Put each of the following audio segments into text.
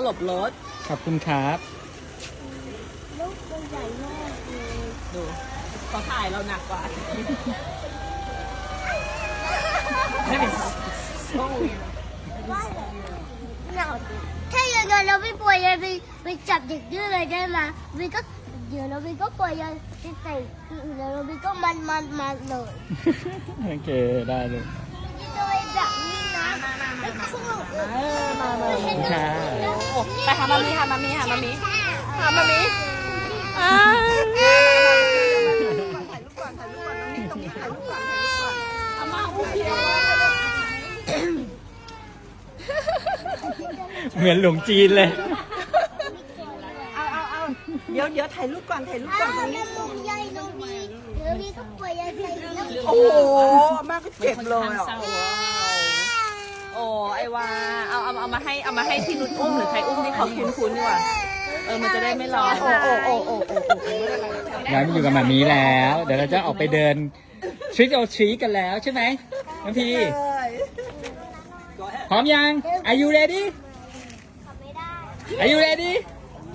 เออพ่อหลบรถ ขอบคุณครับ ลูกตัวใหญ่มากเลยดูเขาถ่ายเราหนักกว่าถ้าอย่างนั้นเราไม่ปล่อยเลยไปไปจับเด็กดื้อเลยได้ไหมวิก็เดี๋ยวเราวิก็ปล่อยเลยไปใส่อื่นแล้วเราวิก็มันมันมันเลย โอเค ได้เลย ค่ะไปหามามีหามามีหามามีแค่หามามีอ่าถ่ายรูปก่อนถ่ายรูปก่อนน้องนี่ตรงนี้ถ่ายรูปก่อนเอามาอุ้มเดียวเหมือนหลวงจีนเลย เอาเอาเอาเดี๋ยวเดี๋ยวถ่ายรูปก่อนถ่ายรูปก่อนตรงนี้ล้วลูกใหญ่น้องวีเดี๋ยววีก็ปล่อยเลยใส่โอ้โหม่าก็เจ็บเลยอะ อ้ไอวาเอาเอาเอามาให้เอามาให้พี่นุชอุ้มหรือใครอุ้มที่เขาคุ้นคุ้นๆดีกว่าเออมันจะได้ไม่ร้อนโอ้โอ้โอ้โอ้โอ้โอ้ย้ายมาอยู่กับหมามีแล้ว เดี๋ยวเราจะออกไปเดินทริ c โอทรีกันแล้วใช่ไหมน้องพีเลยพร้อมยัง Are you ready ไม่ได้ Are you ready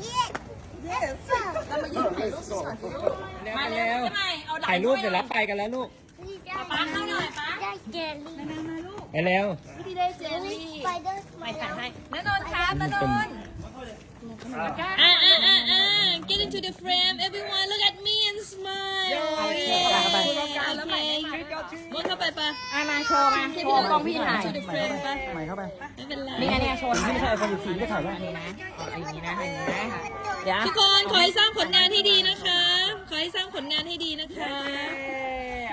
เย้มาเร็วใช่ไหมเอาดอกถ่ายรูปเสร็จแล้วไปกันแล้วลูกป้าเข้าหน่อยป้า ได้เจลลี่ไปเร็วพี่ได้เจลลี่ไปเดอร์ไปถ่ายให้นนนท์ครับนนเป็นนท์อ่าอ่าอ่าอ่า get into the frame everyone look at me and smile โอเคโอเคมดเข้าไปปะอามาโชว์มาที่โชพี่ว์นนท์กองพี่ถ่าย to the frame ปะใหม่เข้าไป ไม่เป็นไร นี่ไงเนี่ยโชว์ถ่ายไม่ใช่ไอโฟน14ก็ถ่ายได้นี่นะเอาอย่างนี้นะอย่างนี้นะเดี๋ยวทุกคนขอให้สร้างผลงานที่ดีนะคะ ขอให้สร้างผลงานให้ดีนะคะ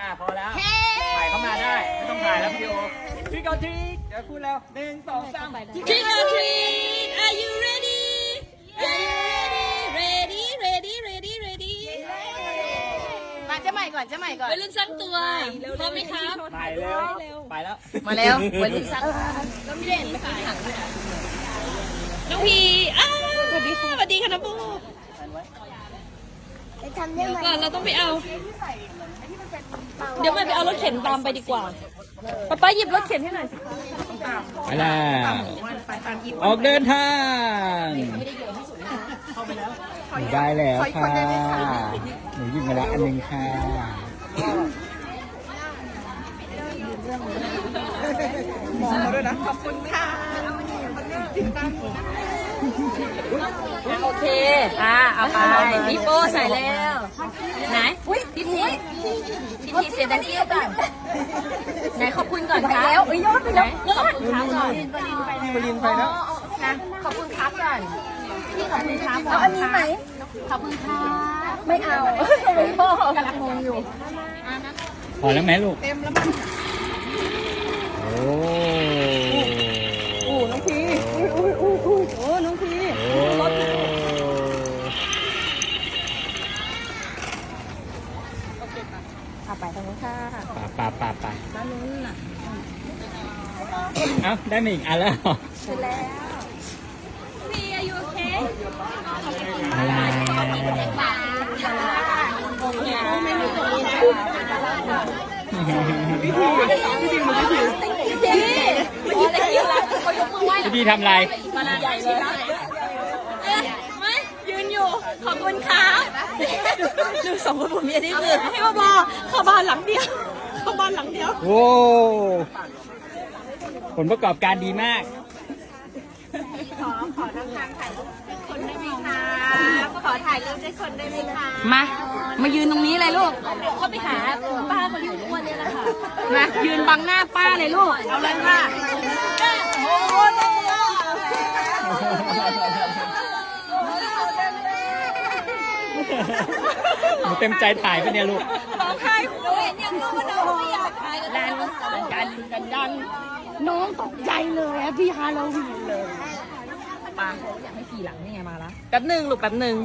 อะพอแล้ว ถ่ายแล้ววิดีโอทริกเอาทริกเดี๋ยวพูดแล้วหนึ่งสองสาม Trick or treat are you ready are you ready ready ready ready ready มาเจ้าใหม่ก่อนเจ้าใหม่ก่อน วัยรุ่นสร้างตัวพร้อมไหมครับไปเร็วไปแล้วมาเร็ววัยรุ่นสักน้องพีอ้าวสวัสดีค่ะสวัสดีค่ะน้องปูจะทำได้เดี๋ยวไหมก่อนเราต้องไปเอา เดี๋ยวมันไปเอารถเข็นตามไปดีกว่า ป๊าป๊าหยิบรถเข็นให้หน่อยสิไปแล้วออกเดินทางได้แล้วค่ะหนูหยิบมาแล้วอันหนึงค่ะมองมาด้วยนะ ขอบคุณค่ะ โอเค อ่าเอาไปพี่โป้ใส่แล้ว ไหนอุ้ยพี่พีพี่พีเสียดังเกี้ยวก่อนไหนขอบคุณก่อนครับแล้วอุ้ยยอดไปแล้วขอบคุณครับก่อนไปยินไปแล้วนะขอบคุณครับก่อนพี่ขอบคุณครับเอาอันนี้ไหมขอบคุณครับไม่เอาไม่พอกำลังงงอยู่พอแล้วไหมลูกเต็มแล้วมั้งโอ้ โอ้น้องพีอุ้ยอุ้ยอุ้ยอุ้ยโอ้น้องพี โอ้ เอาไปตรงนู้นค่ะ ป่าป่าป่าป่าเอ้าได้มาอีกอันแล้วเหรอพี่อายุโอเคอะไรพี่พี่ทำอะไรใหญ่เลยไม่ยืนอยู่ ขอบคุณครับดูสองคนผมเมียนี่คือให้มาบอกเข้าบ้านหลังเดียวเข้า บ้านหลังเดียวโอ้ผลประกอบการดีมากมา มายืนตรงนี้เลยลูกเขาไปหาป้าคนที่อ้วนเนี่ยแหละค่ะมายืนบังหน้าป้าเลยลูก เอาเลยค่ะหนูเต็มใจถ่ายไปเนี่ยลูก กันกันดันน้องตกใจเลยอะพี่ฮาโลวีนเลยป้าเขาอยากให้ขี่หลังนี่ไงมาละแป๊บหนึ่งลูกแป๊บหนึ่ง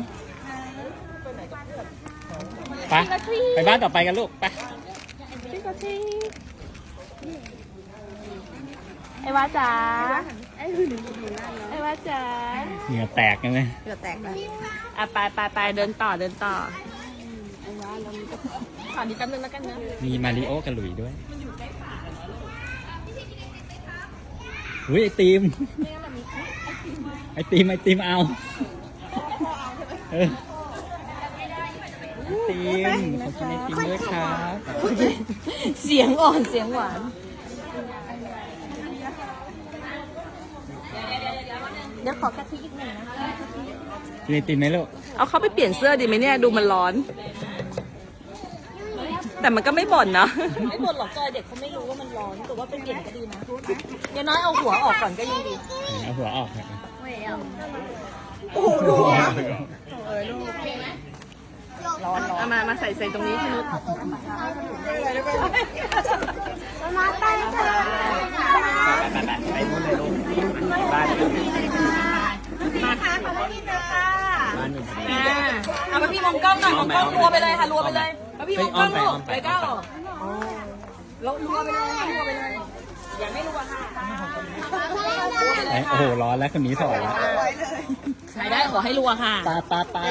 ไปไปบ้านต่อไปกันลูกไปไอ้ว่าจ๋าไอ้ว่าจ๋าเหงื่อแตกกันเลยเกือบแตกแล้วอะไปไปไปเดินต่อเดินต่อขอดีแป๊บนึงแล้วกันนะมีมาริโอกับหลุยด้วย อุ้ยไอติมไอติมไอติมเอาเออไอติมขอกินไอติมด้วยครับเสียงอ่อนเสียงหวานเดี๋ยวขอกะทิอีกหนึ่งนะคะกินไอติมไหมลูกเอาเขาไปเปลี่ยนเสื้อดีไหมเนี่ยดูมันร้อน แต่มันก็ไม่บ่นนะไม่บ่นหรอกจอยเด็กเขาไม่รู้ว่ามันร้อนแต่ว่าเป็นเปลี่ยนก็ดีนะอย่างน้อยเอาหัวออกก่อนก็ยังดีเอาหัวออกครับร้อนร้อนเอามามาใส่ใส่ตรงนี้พี่นุชมาไปเถอะไปนู่นเลยลูกบ้านอยู่มาค่ะขอบคุณค่ะบ้านอยู่พอดีอ่าเอามาพี่มองกล้องหน่อยมองกล้องรัวไปเลยค่ะรัวไปเลยมา พี่มองกล้องลูกเฮ้ไปยอ้ก้าอวมไปอ้อมไปเรารัวไปเลยรัวไปเลย อย่าไม่รัวค่ะไอ้โอ้โห ร้อนแล้วคนนี้สอนแล้วใครได้ขอให้รัวค่ะ ปลาปลาปลา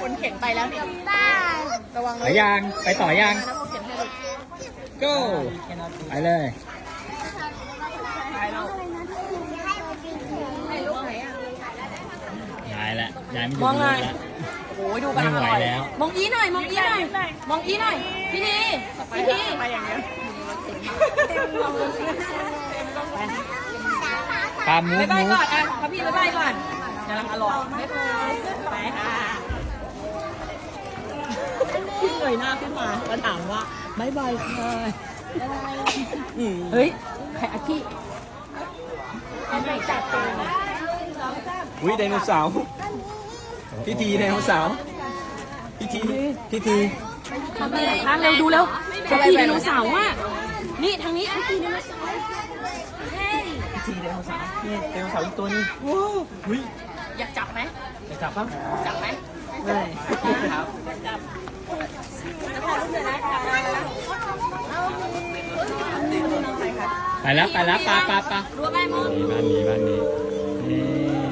คนเข็นไปแล้วเนี่ยบ้านไปยาง ไปต่อยาง go ไปเลยยายละยายไม่อยู่มองหน่อยแล้วโอ้ ยดูกำลังอร่อยไม่ไหวแล้ว มองอีหน่อย มองอีหน่อย มองอีหน่อย พี่ทีพี่ทีมาอย่างเงี้ยปลามูบ๊ายบายมูก่อนอะพระพี่บ๊ายบายก่อนกำลังอร่อยบ๊ายบายไปค่ะพี่เงยหน้าขึ้นมาแล้วถามว่าบายบายค่ะเฮ้ยใครอาชีพ อุ้ยไดโนเสาร์ พิธีไดโนเสาร์พิธีพิธีทางเร็วดูเร็วพระพี่ไดโนเสาร์ว่ะนี่ทางนี้พระพี่ไดโนเสาร์พิธีไดโนเสาร์นี่ไดโนเสาร์อีกตัวหนึงว้าวอุ้ยอยากจับไหมจะจับป่ะจับไหมไม่ครับไปแล้วไปแล้วปลาปลาปลารัวไปมองนี่บ้านนี้บ้านนี้นี่นี่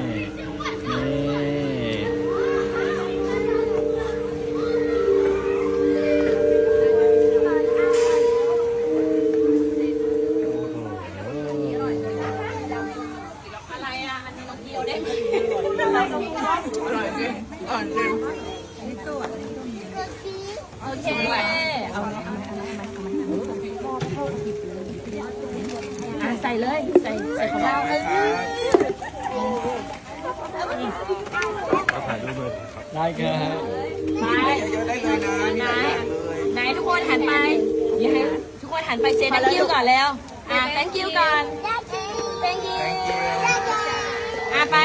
ครับไปไหนไหนทุกคนหันไปอย่าให้ทุกคนหันไปเซน thank you ก่อนแล้ว อะ thank you ก่อน thank you อะไป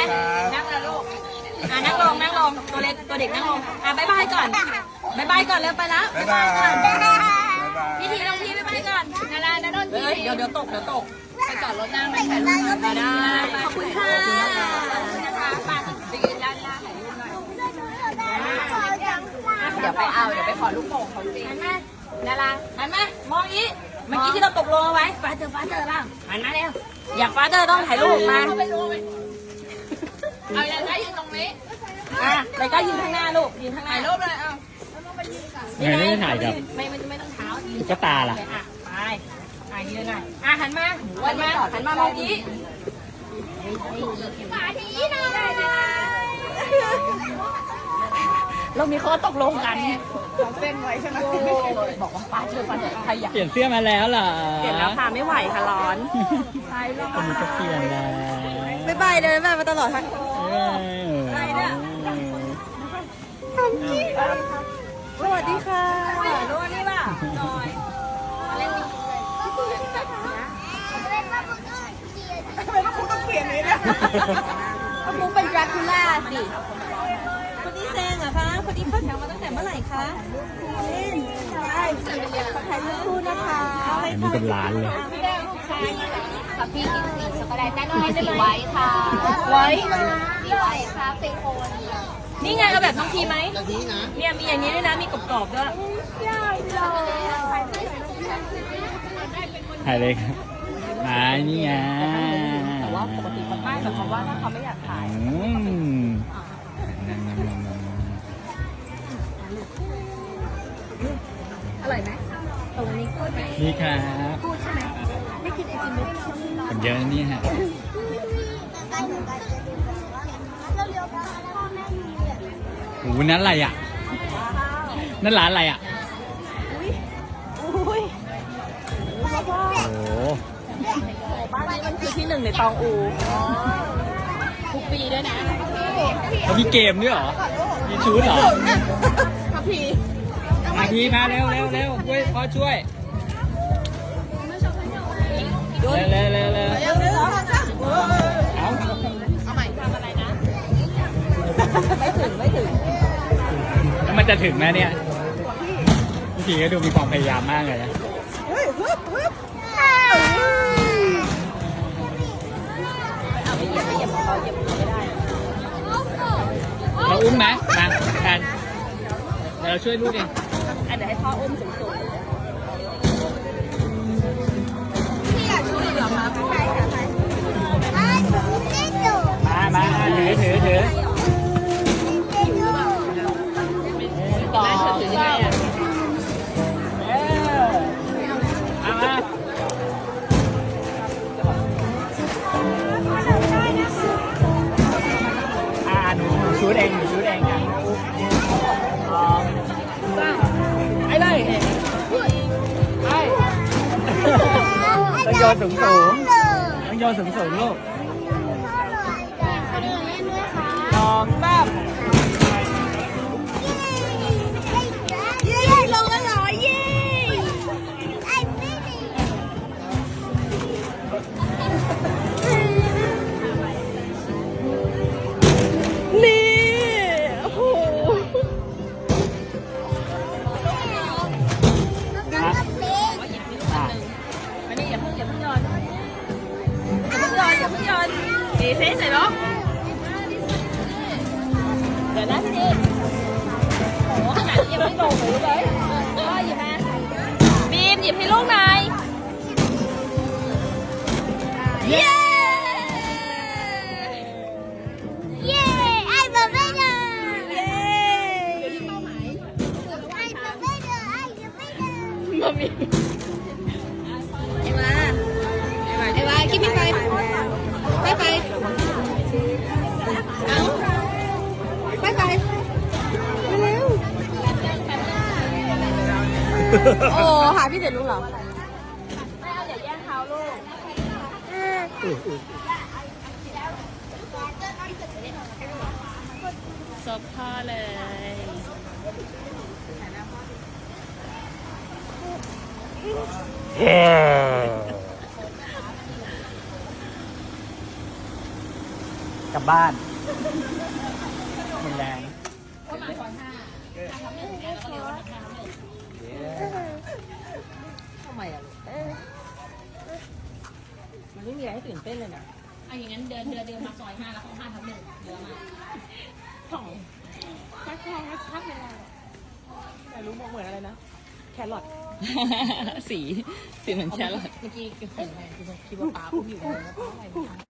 นั่งแล้วลูก อะนั่งลง นั่งลง ตัวเล็ก ตัวเด็กนั่งลง อะบายบายก่อนบายบายก่อนเร็วไปแล้วบายบายก่อนพี่ทีน้องพี่บายบายก่อนนารานาโนนพี่เดี๋ยวเดี๋ยวตก เดี๋ยวตก ไปจอดรถนั่งไปถ่ายรูปหน่อยได้ ขอบคุณค่ะนะคะป้าไปยืนด้านหน้าถ่ายรูปหน่อย เดี๋ยวไปเอา เดี๋ยวไปขอลูกโป่งเขาสิหันมาดาราหันมามองอีเมื่อกี้ที่เราตกลงเอาไว้ฟ้าเจอฟ้าเจอบ้างหันมาเร็วอยากฟ้าเจอต้องถ่ายรูปมาเอาอย่างไรยืนตรงนี้อะแล้วก็ยืนข้างหน้าลูกยืนข้างหน้าถ่ายรูปเลยเอาไม่ไม่ได้ถ่ายกับไม่ไม่ไม่ต้องเท้ายืนตุ๊กตาล่ะเลยอะไปอะยืนหน่อยอะหันมาหันมาหันมามองอีมาทีหน่อย เรามีข้อตกลงกันเส้นไว้ใช่ไหมบอกว่าฟ้าเจอฟ้าเจอใครอยากเปลี่ยนเสื้อมาแล้วเหรอเปลี่ยนแล้วค่ะไม่ไหวค่ะร้อนคนนี้ก็เปลี่ยนแล้วบ๊ายบายเดินมามาตลอดทั้งอะไรเนี่ยสวัสดีค่ะรู้นี่ป่ะจอยต้องเปลี่ยนเลยนะก็มุกเป็นดราคูล่าสิคนนี้ แซงเหรอคะคนนี้เข้าแถวมาตั้งแต่เมื่อไหร่คะเล่นใช่ขอถ่ายรูปคู่นะคะอันนี้เป็นร้านเลยกับพี่กินสีช็อกโกแลตแน่นอนสีไว้ค่ะไว้สีไว้ค่ะเป็นโคนนี่ไงเอาแบบน้องทีไหมเนี่ยมีอย่างนี้ด้วยนะมีกรอบๆด้วยถ่ายเลยครับมานี่ไงแต่ว่าปกติเขาไม่แต่เขาว่าถ้าเขาไม่อยากถ่าย นี้พูดไหมๆนี่ครับพูดใช่ไหมไม่กินไอติมเลยคนเยอะนะนี่ฮะใกล้เหมือนกันจะดูแบบว่าเราเลี้ยวไปพ่อแม่มีอะโอ้โหนั่นอะไรอะ นั่นร้านอะไรอะอุ้ยโอ้โหบ้านนี้มันคือที่หนึ่งในตองอูทุกปีด้วยนะเขามีเกมด้วยเหรอ มีชุดเหรอพับพีอาทีมาเร็วเร็วเร็วช่วยพ่อช่วย เร็วเร็วเร็วเร็วเร็วเร็วสองสามเอาไรนะ ไม่ถึงไม่ถึง แล้วมันจะถึงไหมเนี่ยพี่ก็ดูมีความพยายามมากเลยนะเราอุ้มไหมมากันเดี๋ยวเราช่วยลูกเองอะเดี๋ยวให้พ่ออุ้มสูงอ่ โยนสูงสูงๆต้องโยนสูงสูงๆลูกสองสาม เย้เย้ไอ้บาเบ้เนอเย้ไอ้บาเบ้เนอไอ้บาเบ้เนอมามีไอ้วาไอ้วาคิดพี่ไฟไปไปเอาไปไปเร็วโอ้หาพี่เด็ดรู้เหรอ ซบพ่อเลยกลับบ้านหมดแรง นเต้นเลยนะอะอย่างนั้นเดินเดินเดินมาซอยห้าแล้วเขาห้าทับหนึ่งเยอะมากของฟักทองนะชักเลยเราแต่รู้มองเหมือนอะไรนะ แครอทสีสีเหมือนแครอทเมื่อกี้เห็นไงคือคิดว่าป้าอุ้มอยู่เลยแล้วป้าอะไร